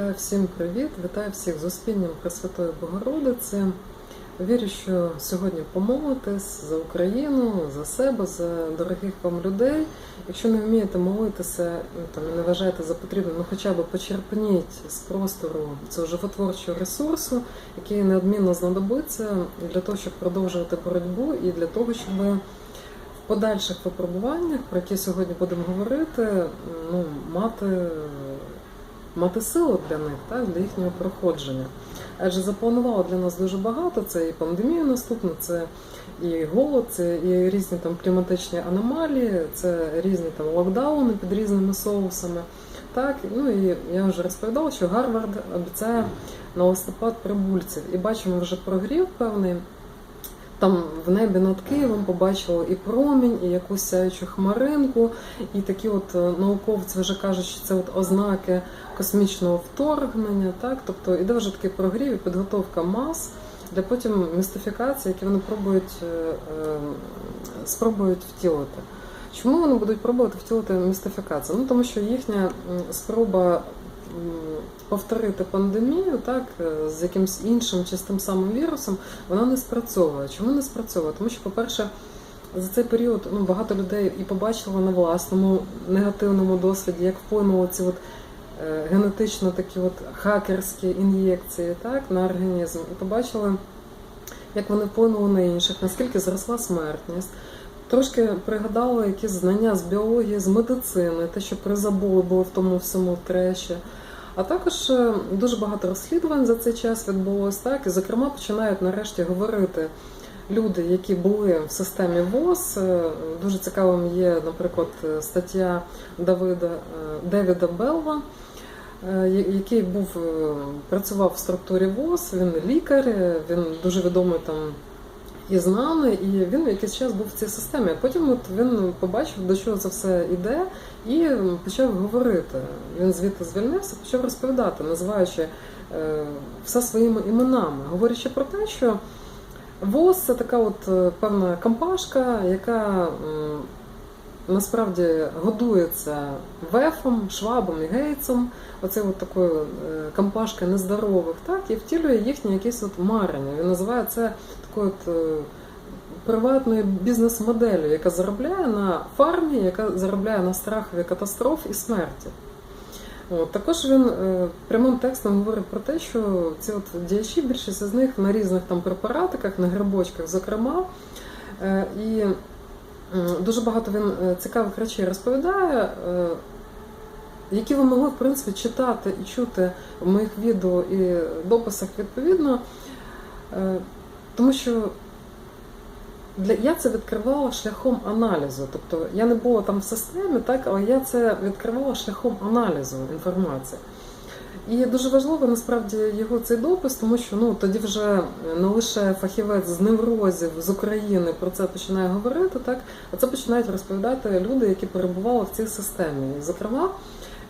Вітаю всім привіт! Вітаю всіх з Успінням Пресвятої Богородиці. Вірю, що сьогодні помолитесь за Україну, за себе, за дорогих вам людей. Якщо не вмієте молитися ну, там, не вважаєте за потрібне, ну хоча б почерпніть з простору цього животворчого ресурсу, який неодмінно знадобиться для того, щоб продовжувати боротьбу і для того, щоб в подальших випробуваннях, про які сьогодні будемо говорити, ну, мати мати силу для них, так, для їхнього проходження. Адже запланувало для нас дуже багато. Це і пандемія наступна, це і голод, це і різні там кліматичні аномалії, це різні там локдауни під різними соусами. Так, ну і я вже розповідала, що Гарвард обіцяє на листопад прибульців. І бачимо вже прогрів певний. Там в небі над Києвом побачили і промінь, і якусь сяючу хмаринку, і такі от е, науковці вже кажуть, що це от ознаки космічного вторгнення. Так, тобто іде вже такий прогрів і підготовка мас для потім містифікації, які вони пробують е, е, спробують втілити. Чому вони будуть пробувати втілити містифікацію? Ну тому що їхня спроба повторити пандемію, так е, з якимось іншим чи з тим самим вірусом, вона не спрацьовує. Чому не спрацьовує? Тому що, по-перше, за цей період ну, багато людей і побачили на власному негативному досвіді, як вплинули ці от е, генетично такі от хакерські ін'єкції так, на організм, і побачили, як вони вплинули на інших, наскільки зросла смертність. Трошки пригадали якісь знання з біології, з медицини, те, що призабули було в тому всьому треші. А також е, дуже багато розслідувань за цей час відбулось так, і зокрема починають нарешті говорити люди, які були в системі ВОЗ. Е, Дуже цікавим є, наприклад, е, стаття Давида Девіда Белва, е, який був працював в структурі ВОЗ. Він лікар, він дуже відомий там і знаний, і він якийсь час був в цій системі. Потім от він побачив, до чого це все йде, і почав говорити. Він звідти звільнився, почав розповідати, називаючи е, все своїми іменами, говорячи про те, що ВОЗ це така от е, певна компашка, яка насправді годується Вефом, Швабом і Гейтсом, оце от такою е, компашкою нездорових, так, і втілює їхнє якесь от марення. Він називає це такою от е, приватною бізнес-моделлю, яка заробляє на фармі, яка заробляє на страхові катастроф і смерті. От, також він е, прямим текстом говорить про те, що ці от діячі, більшість з них на різних там препаратиках, на грибочках, зокрема. Е, і дуже багато він е, цікавих речей розповідає, які ви могли в принципі читати і чути в моїх відео і дописах відповідно. Тому що для я це відкривала шляхом аналізу. Тобто я не була там в системі, так, але я це відкривала шляхом аналізу інформації. І дуже важливо насправді його цей допис, тому що ну тоді вже не лише фахівець з неврозів з України про це починає говорити, так а це починають розповідати люди, які перебували в цій системі. І, зокрема,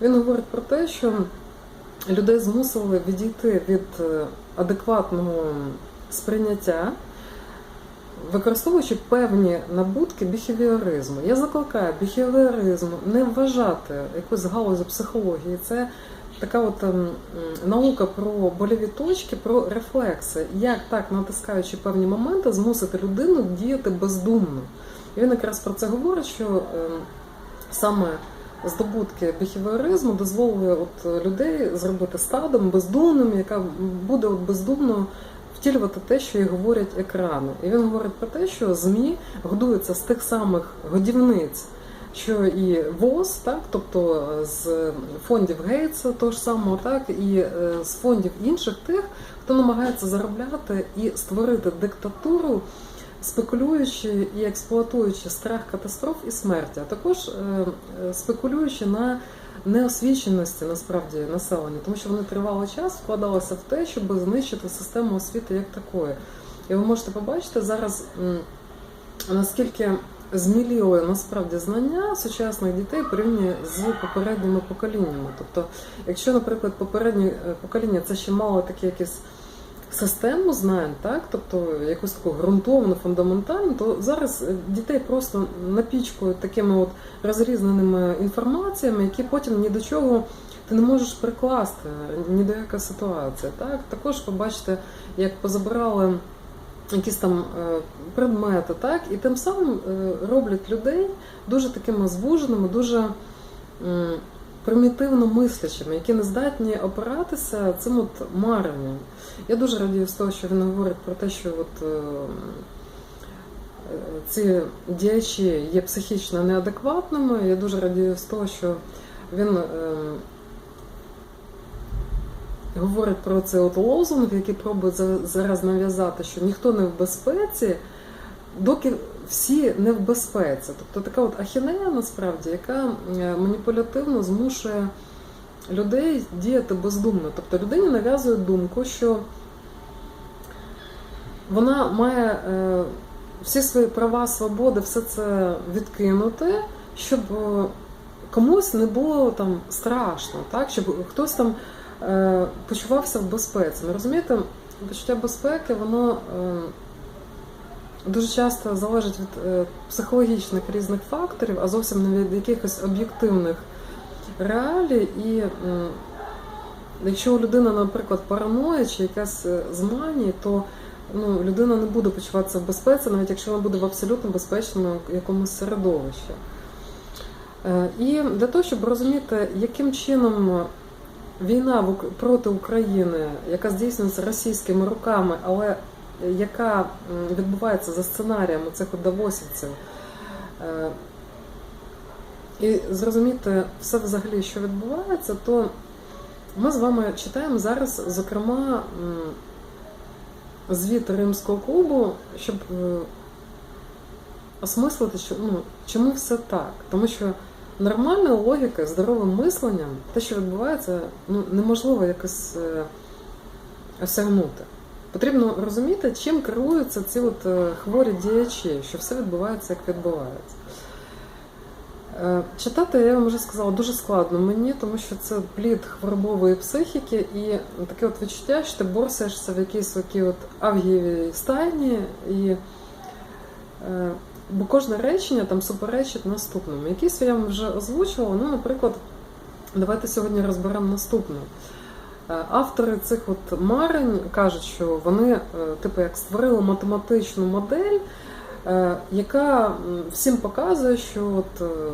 він говорить про те, що людей змусили відійти від е, адекватного сприйняття використовуючи певні набутки біхевіоризму. Я закликаю біхевіоризм не вважати якусь галузю психології. Це така от ем, наука про больові точки, про рефлекси, як так, натискаючи певні моменти, змусити людину діяти бездумно. І він якраз про це говорить, що ем, саме здобутки біхевіоризму дозволили от людей зробити стадом бездумним, яка буде от бездумно втілювати те, що і говорять екрани. І він говорить про те, що ЗМІ годуються з тих самих годівниць, що і ВОЗ, так, тобто з фондів Гейтса, того ж самого, так, і е, з фондів інших тих, хто намагається заробляти і створити диктатуру. Спекулюючи і експлуатуючи страх катастроф і смерті, а також е, е, спекулюючи на неосвіченості насправді населення, тому що вони тривалий час вкладалися в те, щоб знищити систему освіти як такої. І ви можете побачити зараз, наскільки зміліли насправді знання сучасних дітей порівняно з попередніми поколіннями. Тобто, якщо, наприклад, попереднє е, покоління це ще мало таке якесь систему знань, так, тобто якусь таку ґрунтовну, фундаментальну, то зараз е, дітей просто напічкують такими от розрізненими інформаціями, які потім ні до чого ти не можеш прикласти ні до яка ситуація. Так? Також ви бачите, як позабирали якісь там е, предмети, так? і тим самим е, роблять людей дуже такими звуженими, дуже примітивно мислячими, які не здатні опиратися цим от маренням. Я дуже радію з того, що він говорить про те, що от, е, ці діячі є психічно неадекватними. Я дуже радію з того, що він е, говорить про цей от лозунг, який пробує зараз нав'язати, що ніхто не в безпеці, доки всі не в безпеці. Тобто така от ахінея насправді, яка е, маніпулятивно змушує людей діяти бездумно. Тобто людині нав'язують думку, що вона має е, всі свої права, свободи, все це відкинути, щоб е, комусь не було там страшно, так? щоб хтось там е, почувався в безпеці. Ви розумієте, почуття безпеки, воно дуже часто залежить від психологічних різних факторів, а зовсім не від якихось об'єктивних реалій. І якщо у людини, наприклад, параноя чи якась е, з манії, то ну, людина не буде почуватися в безпеці, навіть якщо вона буде в абсолютно безпечному якомусь середовищі. Е, І для того, щоб розуміти, яким чином війна проти України, яка здійснюється російськими руками, але яка відбувається за сценарієм цих давосівців, е, і зрозуміти все взагалі, що відбувається, то ми з вами читаємо зараз, зокрема, звіт Римського клубу, щоб е, осмислити, що ну, чому все так. Тому що нормальна логіка, здоровим мисленням, те, що відбувається, ну, неможливо якось е, осягнути. Потрібно розуміти, чим керуються ці от е, хворі діячі, що все відбувається, як відбувається. Е, Читати, я вам вже сказала, дуже складно мені, тому що це плід хворобової психіки і таке от відчуття, що ти борсаєшся в якійсь такій от авгієвій стайні, і, е, бо кожне речення там суперечить наступному. Якісь я вам вже озвучувала, ну, наприклад, давайте сьогодні розберемо наступне. Автори цих от марень кажуть, що вони, е, типу, як створили математичну модель, яка всім показує, що от, е,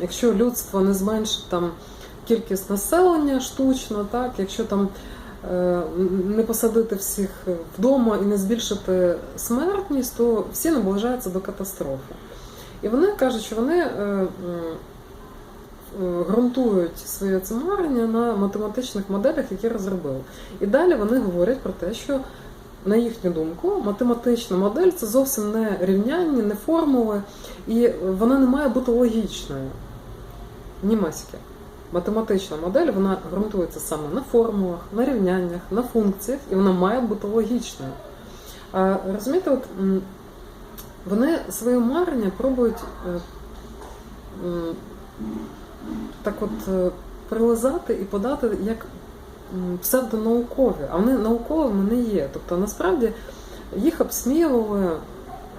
якщо людство не зменшить там кількість населення штучно, так, якщо там е, не посадити всіх вдома і не збільшити смертність, то всі наближаються до катастрофи. І вони кажуть, що вони е, е, ґрунтують своє це марення на математичних моделях, які розробили. І далі вони говорять про те, що на їхню думку, математична модель це зовсім не рівняння, не формули, і вона не має бути логічною. Німецьке. Математична модель вона ґрунтується саме на формулах, на рівняннях, на функціях, і вона має бути логічною. А, розумієте, от, вони своє марення пробують е, так от е, прилизати і подати як псевдонаукові, а вони науковими не є. Тобто насправді їх обсміювали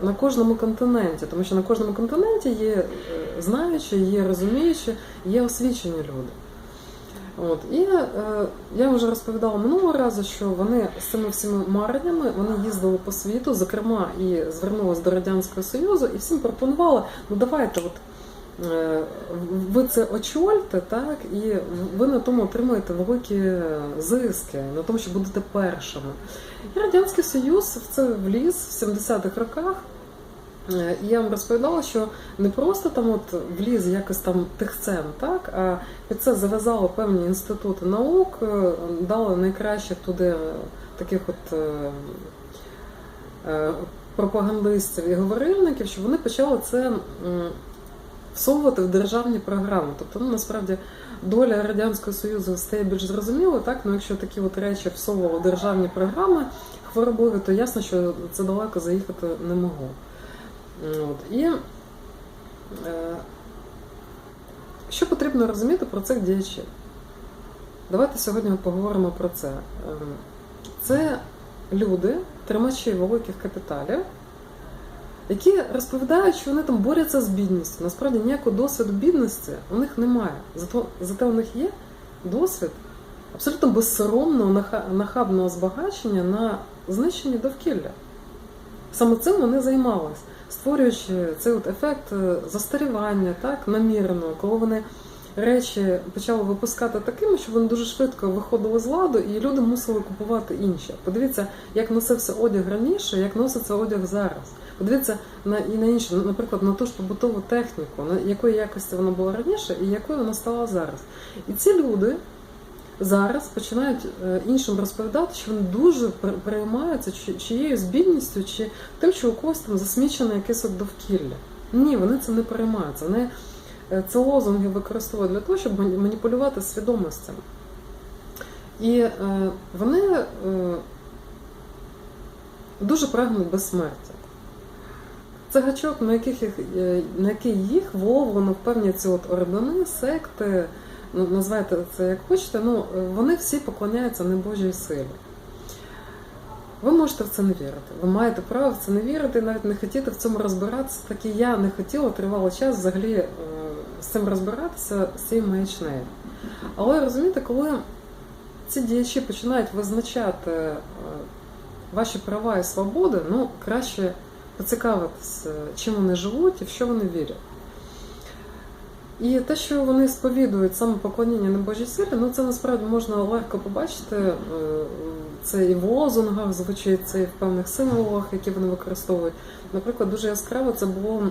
на кожному континенті, тому що на кожному континенті є е, знаючі, є розуміючі, є освічені люди. От. І е, я вже розповідала минулого разу, що вони з цими всіма мареннями вони їздили по світу, зокрема, і звернулися до Радянського Союзу, і всім пропонували, ну давайте, от ви це очольте, так, і ви на тому отримаєте великі зиски, на тому, що будете першими. І Радянський Союз в це вліз в 70-х роках. Е, І я вам розповідала, що не просто там от вліз якось там тихцем, так, а під це зав'язало певні інститути наук, е, дали найкращих туди е, таких от е, е, пропагандистів і говорильників, щоб вони почали це всовувати в державні програми. Тобто, ну насправді доля Радянського Союзу стає більш зрозумілою, так, ну якщо такі от речі всовували державні програми хворобові, то ясно, що це далеко заїхати не могло. От. І е, що потрібно розуміти про цих діячів? Давайте сьогодні поговоримо про це. Ем, Це люди, тримачі великих капіталів, які розповідають, що вони там борються з бідністю. Насправді ніякого досвіду бідності у них немає. Зато, зате у них є досвід абсолютно безсоромного, наха- нахабного збагачення на знищенні довкілля. Саме цим вони займалися, створюючи цей от ефект е, застарівання, так, наміреного, коли вони речі почали випускати такими, що вони дуже швидко виходили з ладу, і люди мусили купувати інші. Подивіться, як носився одяг раніше, як носиться одяг зараз. Подивіться на і на інше, наприклад, на ту ж побутову техніку, на якої якості вона була раніше і якою вона стала зараз. І ці люди зараз починають е, іншим розповідати, що вони дуже пер- переймаються чи- чиєюсь бідністю, чи тим, що у когось там засмічене якесь от довкілля. Ні, вони цим не переймаються. Вони е, це лозунги використовують для того, щоб маніпулювати свідомостями. І е, вони е, дуже прагнуть безсмертя. Це гачок, на, яких е, на який їх вловлено в певні ці от ордени, секти, ну, називайте це як хочете, ну, вони всі поклоняються небожій силі. Ви можете в це не вірити. Ви маєте право в це не вірити, навіть не хотіти в цьому розбиратися. Так і я не хотіла тривалий час взагалі е, з цим розбиратися, з цією маячнею. Але розумієте, коли ці діячі починають визначати е, ваші права і свободи, ну краще поцікавитися, чим вони живуть і в що вони вірять. І те, що вони сповідують саме поклоніння небожій силі, ну це насправді можна легко побачити. е, Це і в лозунгах звучить, це і в певних символах, які вони використовують. Наприклад, дуже яскраво це було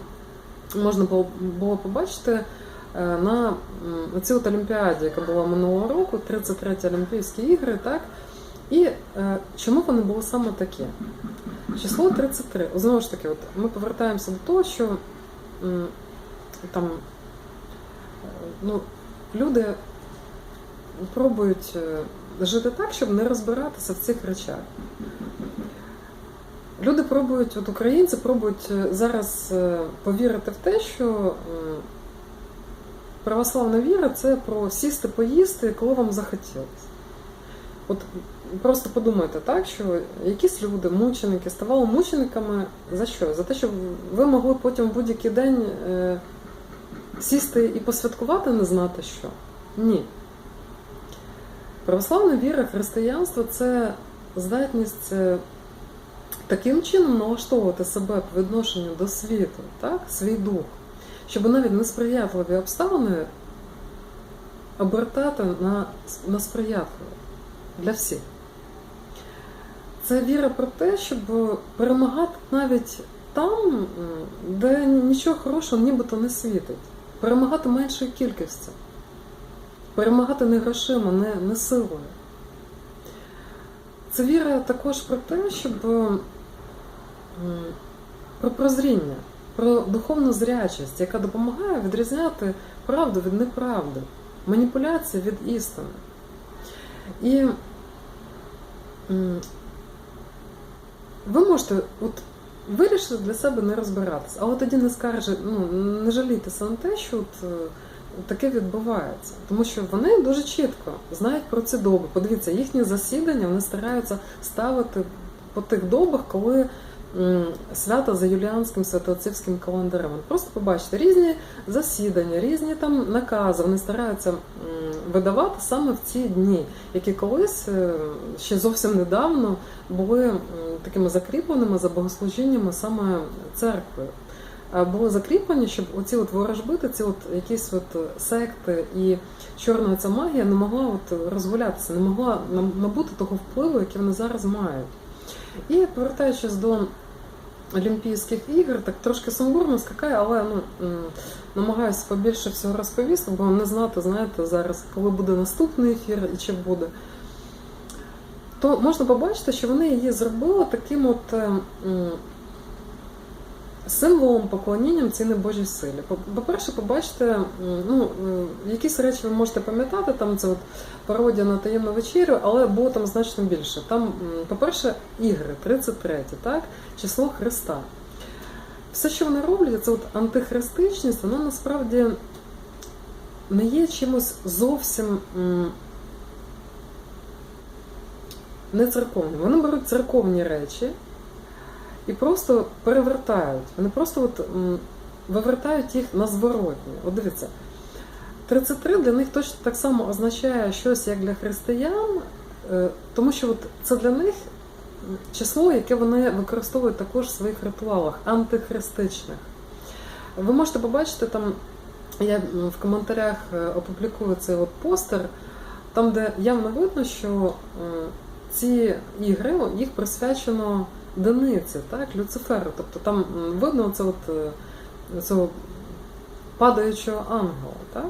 можна було, було побачити е, на цій от Олімпіаді, яка була минулого року, 33 Олімпійські ігри, так? І е, чому вони були саме такі? Число 33. Знову ж таки, от ми повертаємося до того, що м, там ну, люди пробують е, жити так, щоб не розбиратися в цих речах. Люди пробують, от українці пробують е, зараз е, повірити в те, що православна віра це про сісти, поїсти, коли вам захотілося. От просто подумайте так, що якісь люди, мученики, ставали мучениками за що? За те, щоб ви могли потім в будь-який день е, сісти і посвяткувати, не знати що? Ні. Православна віра, християнство це здатність е, таким чином налаштовувати себе по відношенню до світу, так? свій дух, щоб навіть несприятливі обставини обертати на, на сприятливі для всіх. Це віра про те, щоб перемагати навіть там, де нічого хорошого нібито не світить. Перемагати меншою кількістю. Перемагати не грошима, не, не силою. Це віра також про те, щоб про прозріння, про духовну зрячість, яка допомагає відрізняти правду від неправди, маніпуляції від істини. І ви можете от, вирішити для себе не розбиратися, але тоді не скаржи, ну, не жалітися на те, що от, е, таке відбувається. Тому що вони дуже чітко знають про ці доби. Подивіться, їхні засідання вони стараються ставити по тих добах, коли м, свято за юліанським святоотцівським календарем. Просто побачите різні засідання, різні там накази. Вони стараються видавати саме в ці дні, які колись е, ще зовсім недавно були такими закріпленими за богослужіннями саме церквою. А Були закріплені, щоб оці от ворожбити, ці от якісь от секти і чорна ця магія не могла от розгулятися, не могла набути того впливу, який вони зараз мають. І повертаючись до Олімпійських ігор, так трошки сумбурно скакає, але ну, намагаюся побільше всього розповісти, бо не знати, знаєте, зараз, коли буде наступний ефір і чи буде. То можна побачити, що вони її зробили таким от е, м, символом поклонінням цій небожій силі. По- По-перше, побачите, ну, якісь речі ви можете пам'ятати, там це от пародія на таємну вечерю, але було там значно більше. Там, по-перше, ігри, 33, так? число Христа. Все, що вони роблять, це от антихристичність, вона насправді не є чимось зовсім не церковним. Вони беруть церковні речі і просто перевертають. Вони просто от, вивертають їх на зворотні. От дивіться, 33 для них точно так само означає щось як для християн, е, тому що от це для них число, яке вони використовують також в своїх ритуалах, антихристичних. Ви можете побачити там, я в коментарях е, опублікую цей от постер, там, де явно видно, що е, ці ігри їх присвячено Дениці, так, Люциферу. Тобто там видно це от, е, цього падаючого ангела. Так?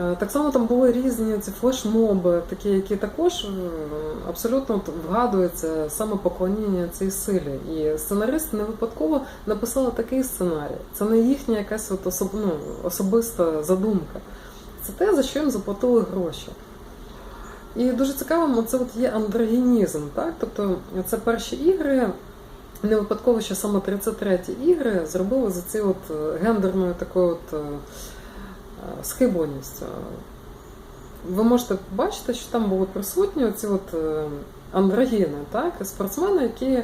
Е, Так само там були різні ці флешмоби, такі, які також е, абсолютно от вгадуються саме поклоніння цій силі. І сценаристи не випадково написали такий сценарій. Це не їхня якась от особ, ну, особиста задумка. Це те, за що їм заплатили гроші. І дуже цікавим, це от є андрогенізм, так? Тобто це перші ігри, не випадково, що саме 33-ті ігри зробили за ці от е, гендерною такою от е, е, схибленістю. Ви можете бачити, що там були присутні оці от андрогіни, так? спортсмени, які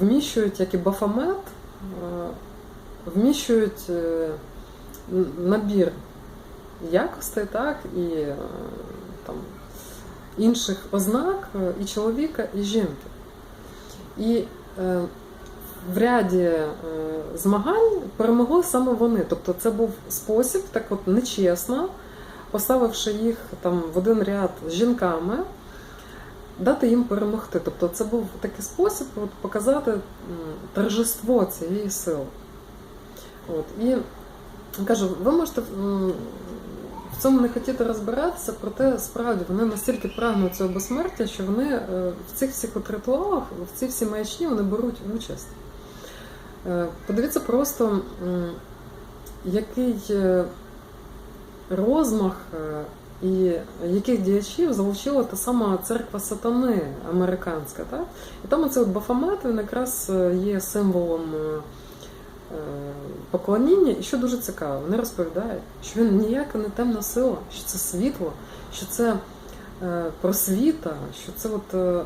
вміщують, як і бафомет, вміщують набір якостей, так, і там, інших ознак е, і чоловіка, і жінки. І е, в ряді е, змагань перемогли саме вони. Тобто це був спосіб, так от нечесно, поставивши їх там в один ряд з жінками, дати їм перемогти. Тобто це був такий спосіб от, показати торжество цієї сили. От. І кажу, ви можете цьому не хотіти розбиратися, проте справді вони настільки прагнуть цього безсмертя, що вони е, в цих всіх от ритуалах, в ці всі маячні вони беруть участь. Е, Подивіться просто, який е, розмах і яких діячів залучила та сама церква сатани американська. Так? І там оцей от Бафомет він якраз є символом поклоніння. І що дуже цікаво, вони розповідають, що він ніяка не темна сила, що це світло, що це е, просвіта, що це от, е, е,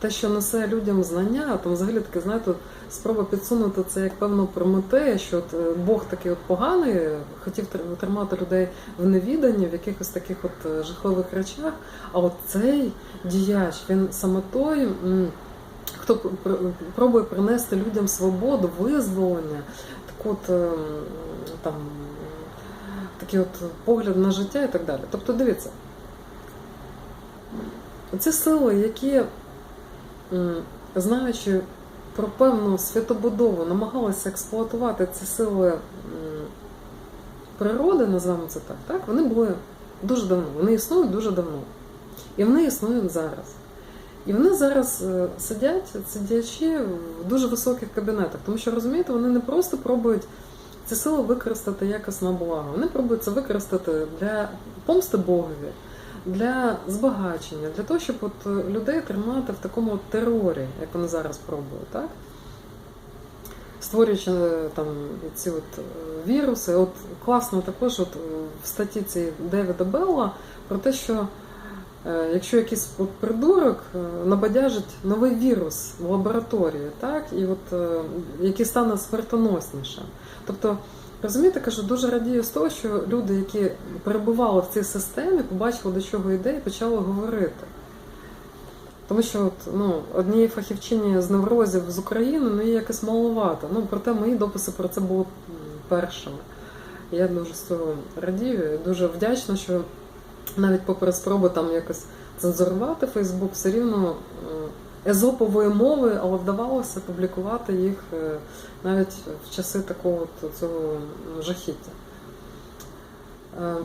те, що несе людям знання, там взагалі таке, знаєте, спроба підсунути це як певну прометея, що от е, Бог такий от поганий, хотів тримати людей в невіданні, в якихось таких от е, жахливих речах. А от цей діяч, він саме той. Хто пр- пр- пробує принести людям свободу, визволення, так от ем, там такий от погляд на життя і так далі. Тобто, дивіться, ці сили, які, знаючи про певну світобудову, намагалися експлуатувати ці сили природи, називаємо це так, так, вони були дуже давно, вони існують дуже давно. І вони існують зараз. І вони зараз е, сидять, діячі, в дуже високих кабінетах, тому що розумієте, вони не просто пробують ці сили використати якось на благо. Вони пробують це використати для помсти Богові, для збагачення, для того, щоб от е, людей тримати в такому терорі, як вони зараз пробують, так? Створюючи е, там ці от віруси, от класно також от в статті цієї Девіда Белла про те, що Якщо якийсь от придурок е, набадяжить новий вірус в лабораторії, так, і от, е, який стане смертоноснішим. Тобто, розумієте, кажу, дуже радію з того, що люди, які перебували в цій системі, побачили, до чого йде, і почали говорити. Тому що от, ну, однієї фахівчині з неврозів з України ну, є якось маловато. Ну, проте мої дописи про це були першими. Я дуже з цього радію і дуже вдячна, що навіть попри спроби там якось цензурувати Фейсбук, все рівно е, езопової мови, але вдавалося публікувати їх е, навіть в часи такого цього жахіття. Е,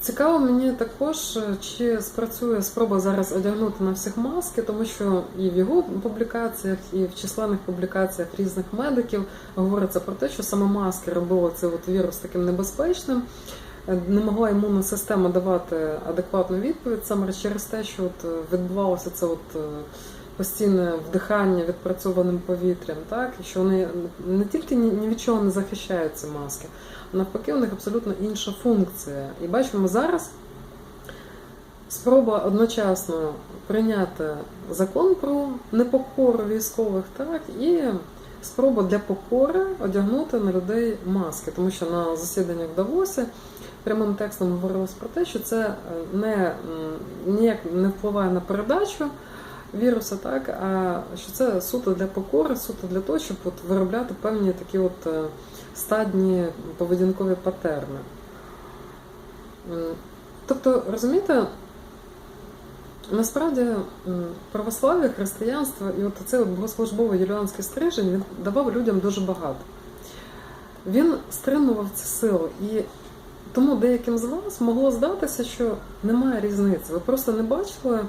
Цікаво мені також, чи спрацює спроба зараз одягнути на всіх маски, тому що і в його публікаціях, і в численних публікаціях різних медиків говориться про те, що саме маски робили цей от вірус таким небезпечним. Не могла імунна система давати адекватну відповідь саме через те, що от е, відбувалося це от е, постійне вдихання відпрацьованим повітрям, так і що вони не тільки ні від чого не захищають ці маски, а навпаки, у них абсолютно інша функція. І бачимо зараз спроба одночасно прийняти закон про непокору військових, так і спроба для покори одягнути на людей маски, тому що на засіданнях в Давосі прямим текстом говорилось про те, що це е, не ніяк не впливає на передачу віруса, так а що це суто для покори, суто для того, щоб от виробляти певні такі от е, стадні поведінкові патерни. Тобто, розумієте, насправді православ'я, християнство і от цей от богослужбовий юліанський стрижень він давав людям дуже багато. Він стримував ці сили. І тому деяким з вас могло здатися, що немає різниці. Ви просто не бачили,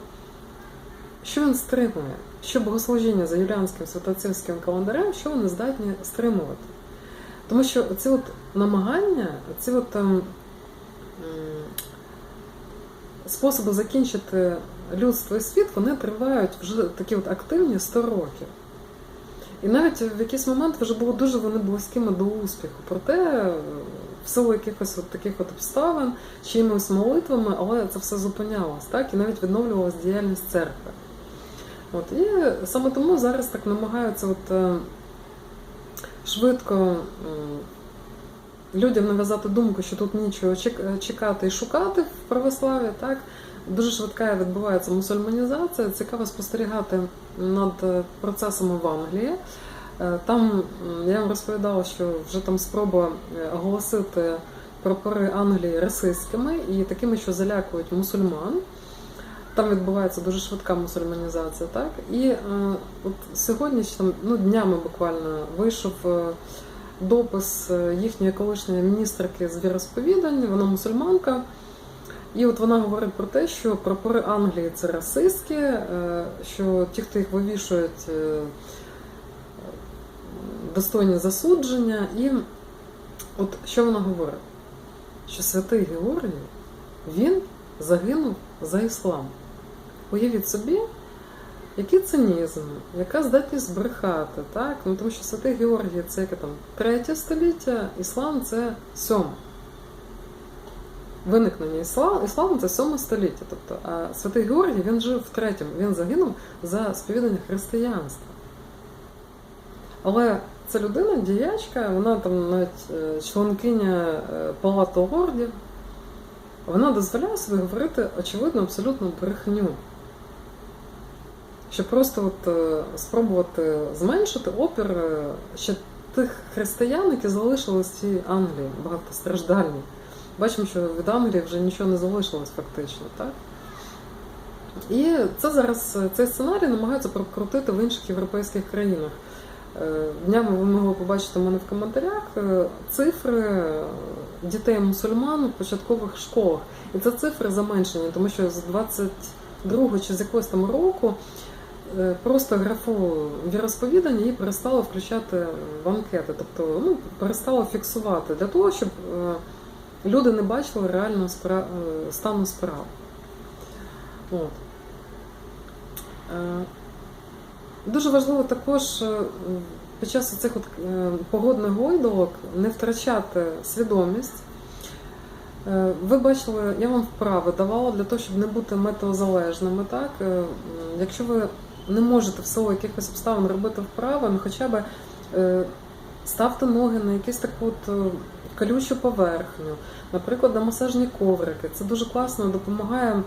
що він стримує, що богослужіння за юліанським святоцівським календарем, що вони здатні стримувати. Тому що ці от намагання, ці от ем, способи закінчити людство і світ, вони тривають вже такі от активні 100 років. І навіть в якийсь момент вже було дуже вони близькими до успіху. Проте в силу якихось от таких от обставин, чиїмось молитвами, але це все зупинялось, так? І навіть відновлювалась діяльність церкви. От, і саме тому зараз так намагаються от, е, швидко людям нав'язати думку, що тут нічого чекати і шукати в православі. Так? Дуже швидка відбувається мусульманізація. Цікаво спостерігати над е, процесами в Англії. Е, Там я вам розповідала, що вже там спроба е, оголосити прапори Англії расистськими і такими, що залякують мусульман. Там відбувається дуже швидка мусульманізація, так? І е, от сьогодні там, ну, днями буквально вийшов е, допис їхньої колишньої міністерки з віросповідань, вона мусульманка. І от вона говорить про те, що прапори Англії це расистські, е, що ті, хто їх вивішують, е, достойні засудження. І от що вона говорить? Що святий Георгій, він загинув за іслам. Уявіть собі, який цинізм, яка здатність збрехати, так? Ну, тому що святий Георгій це яке там третє століття, іслам це сьоме. Виникнення ісламу, ісламу це сьоме століття. Тобто, а святий Георгій він жив в третьому, він загинув за сповідання християнства. Але ця людина, діячка, вона там навіть е, членкиня е, Палати лордів, вона дозволяє собі говорити очевидно абсолютно брехню. Щоб просто от, е, спробувати зменшити опір ще тих християн, які залишились в цій Англії, багатостраждальній. Бачимо, що від Англії вже нічого не залишилось фактично, так? І це зараз цей сценарій намагаються прокрутити в інших європейських країнах. Е, Днями ви могли побачити в мене в коментарях е, цифри е, дітей мусульман в початкових школах. І це цифри заменшені, тому що з 22 чи з якогось там року е, просто графу віросповідання її перестали включати в анкети, тобто ну, перестали фіксувати для того, щоб е, люди не бачили реального спра- е, стану справ. От. Дуже важливо також е, під час цих от е, погодних гойдолок не втрачати свідомість. Е, Ви бачили, я вам вправи давала для того, щоб не бути метеозалежними. Так? Якщо ви не можете в силу якихось обставин робити вправи, ну хоча б ставте ноги на якусь таку от колючу поверхню, наприклад, на масажні коврики. Це дуже класно допомагає.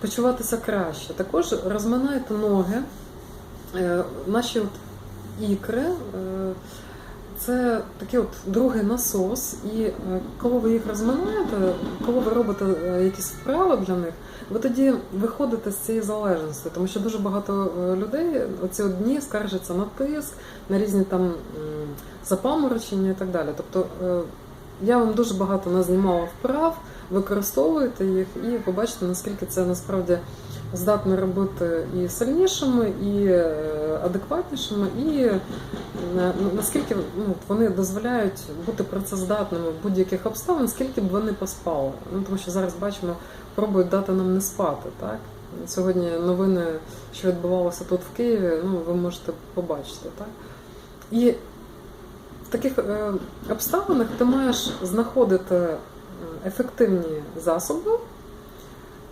Почуватися краще. Також розминайте ноги, Е, наші от ікри. е, Це такий от другий насос, і е, коли ви їх розминаєте, коли ви робите якісь вправи для них, ви тоді виходите з цієї залежності, тому що дуже багато людей оці дні скаржаться на тиск, на різні там запаморочення і так далі. Тобто я вам дуже багато назнімала вправ, використовуєте їх і побачите, наскільки це насправді здатно робити і сильнішими, і е, адекватнішими, і е, наскільки ну, вони дозволяють бути працездатними в будь-яких обставин, скільки б вони поспали. Ну, тому що зараз бачимо, пробують дати нам не спати. Так? Сьогодні новини, що відбувалося тут в Києві, ну, ви можете побачити. Так? І в таких е, обставинах ти маєш знаходити ефективні засоби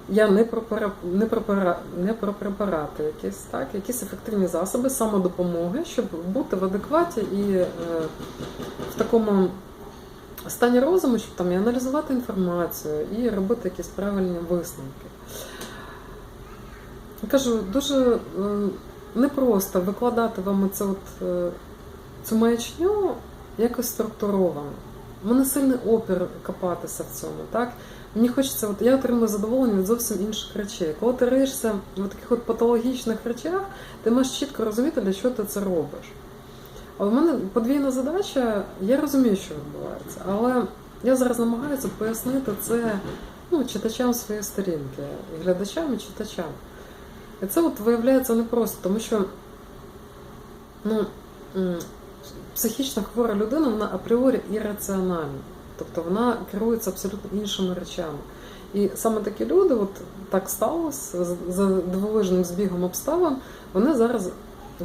Я не про не про не про препарати, якісь так, якісь ефективні засоби самодопомоги, щоб бути в адекваті і е, в такому стані розуму, щоб там і аналізувати інформацію і робити якісь правильні висновки. Я кажу, дуже е, непросто викладати вам це от, е, цю маячню якось структуровано. У мене сильний опір копатися в цьому. Так? Мені хочеться, от я отримую задоволення від зовсім інших речей. Коли ти риєшся в таких от патологічних речах, ти маєш чітко розуміти, для чого ти це робиш. А в мене подвійна задача, я розумію, що відбувається, але я зараз намагаюся пояснити це ну, читачам своєї сторінки, і глядачам і читачам. І це от виявляється непросто, тому що ну, психічно хвора людина, вона апріорі ірраціональна. Тобто вона керується абсолютно іншими речами. І саме такі люди, от так сталося, за дивовижним збігом обставин, вони зараз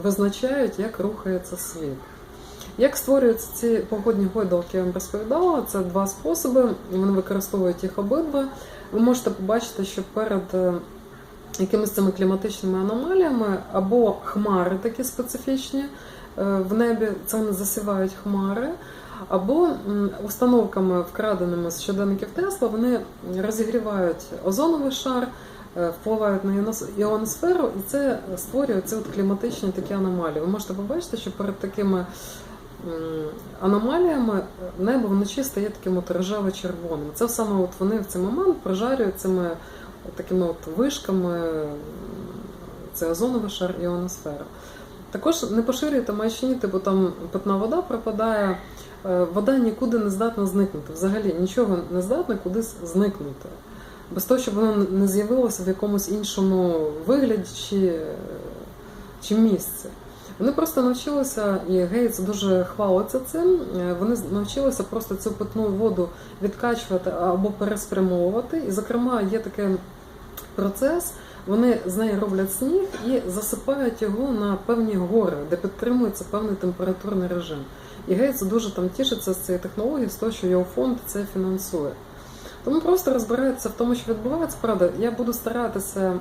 визначають, як рухається світ. Як створюються ці погодні гойдалки, я вам розповідала, це два способи. Вони використовують їх обидва. Ви можете побачити, що перед е, якимись цими кліматичними аномаліями або хмари такі специфічні в небі, не засівають хмари, або установками, вкраденими з щоденників Тесла, вони розігрівають озоновий шар, е, впливають на іоносферу, і це створює ці от кліматичні такі аномалії. Ви можете побачити, що перед такими аномаліями небо вночі стає таким от рожево-червоним. Це саме от вони в цей момент прожарюють цими такими от вишками, це озоновий шар іоносфера. Також не поширюйте маячні, типу там питна вода пропадає, е, вода нікуди не здатна зникнути. Взагалі нічого не здатне кудись зникнути. Без того, щоб воно не з'явилося в якомусь іншому вигляді чи, чи місці. Вони просто навчилися, і Гейтс дуже хвалиться цим. е, Вони навчилися просто цю питну воду відкачувати або переспрямовувати. І, зокрема, є такий процес. Вони з неї роблять сніг і засипають його на певні гори, де підтримується певний температурний режим. І Гейтс дуже там тішиться з цієї технології, з того, що його фонд це фінансує. Тому просто розбирається в тому, що відбувається. Правда, я буду старатися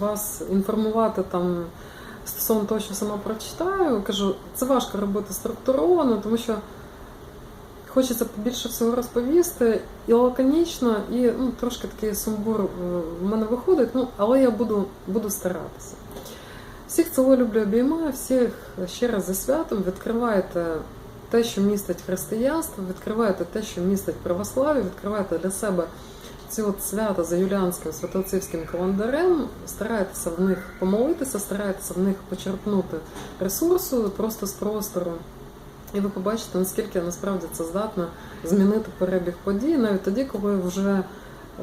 вас інформувати там стосовно того, що сама прочитаю. Кажу, це важко робити структуровано, тому що хочеться більше всього розповісти. І лаконічно, і ну, трошки такий сумбур е, в мене виходить, ну, але я буду, буду старатися. Всіх ціло люблю обіймаю, всіх ще раз зі святом. Відкривайте те, що містить християнство, відкривайте те, що містить православ'я, відкривайте для себе ці от свята за юліанським святоцівським календарем, старайтеся в них помолитися, старайтеся в них почерпнути ресурсу просто з простору. І ви побачите, наскільки насправді це здатно змінити перебіг подій, навіть тоді, коли вже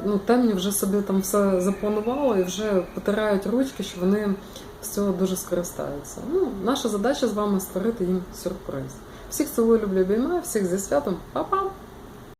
ну, темні вже собі там все запланували і вже потирають ручки, що вони з цього дуже скористаються. Ну, наша задача з вами створити їм сюрприз. Всіх цілую люблю обіймаю, всіх зі святом, Па-па!